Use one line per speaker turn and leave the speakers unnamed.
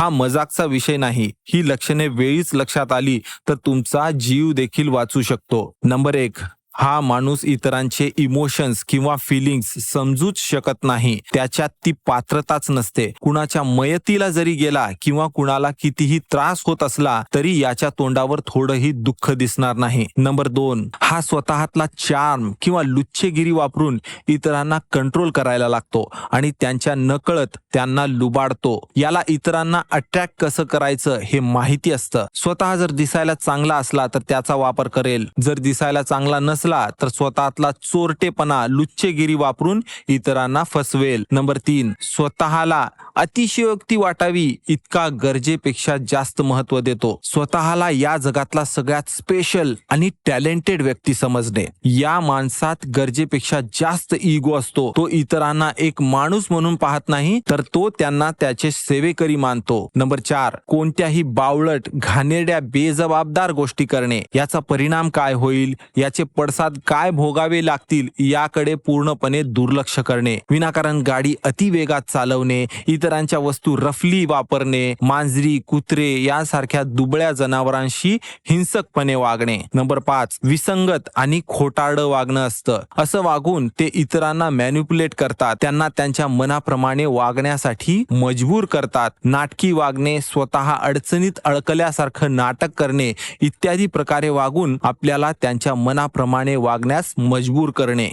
हा मजाकचा विषय नाही. ही लक्षणे वेळीच लक्षात आली तर तुमचा जीव देखील वाचू शकतो. नंबर एक. हा माणूस इतरांचे इमोशन्स किंवा फिलिंग्स समजूच शकत नाही. त्याच्यात ती पात्रताच नसते. कुणाच्या मयतीला जरी गेला किंवा कुणाला कितीही त्रास होत असला तरी याच्या तोंडावर थोडंही दुःख दिसणार नाही. नंबर दोन हा स्वतःतला चार्म किंवा लुच्छेगिरी वापरून इतरांना कंट्रोल करायला लागतो आणि त्यांच्या नकळत त्यांना लुबाडतो. याला इतरांना अट्रॅक्ट कसं करायचं हे माहिती असतं. स्वतः जर दिसायला चांगला असला तर त्याचा वापर करेल. जर दिसायला चांगला फसला तर स्वतःतला चोरटेपणा लुच्चेगिरी वापरून इतरांना फसवेल. नंबर तीन स्वतःला अतिशयोक्ती वाटावी इतका गरजेपेक्षा जास्त महत्त्व देतो. स्वतःला या जगातला सगळ्यात स्पेशल आणि टॅलेंटेड व्यक्ती समजणे. या माणसात गरजेपेक्षा जास्त इगो असतो. तो इतरांना एक माणूस म्हणून पाहत नाही तर तो त्यांना त्याचे सेवेकरी मानतो. नंबर चार कोणत्याही बावळट घाणेरड्या बेजबाबदार गोष्टी करणे. याचा परिणाम काय होईल? याचे पड पडसाद काय भोगावे लागतील याकडे पूर्णपणे दुर्लक्ष करणे विनाकारण गाडी अतिवेगात चालवणे इतरांच्या वस्तू रफली वापरणे मांजरी कुत्रे यासारख्या दुबळ्या जनावरांशी हिंसकपणे वागणे. नंबर पाच विसंगत आणि खोटारडं वागणं असतं. असं वागून ते इतरांना मॅन्युप्युलेट करतात. त्यांना त्यांच्या मनाप्रमाणे वागण्यासाठी मजबूर करतात. नाटकी वागणे स्वतः अडचणीत अडकल्यासारखं नाटक करणे इत्यादी प्रकारे वागून आपल्याला त्यांच्या मनाप्रमाणे वागण्यास मजबूर करणे.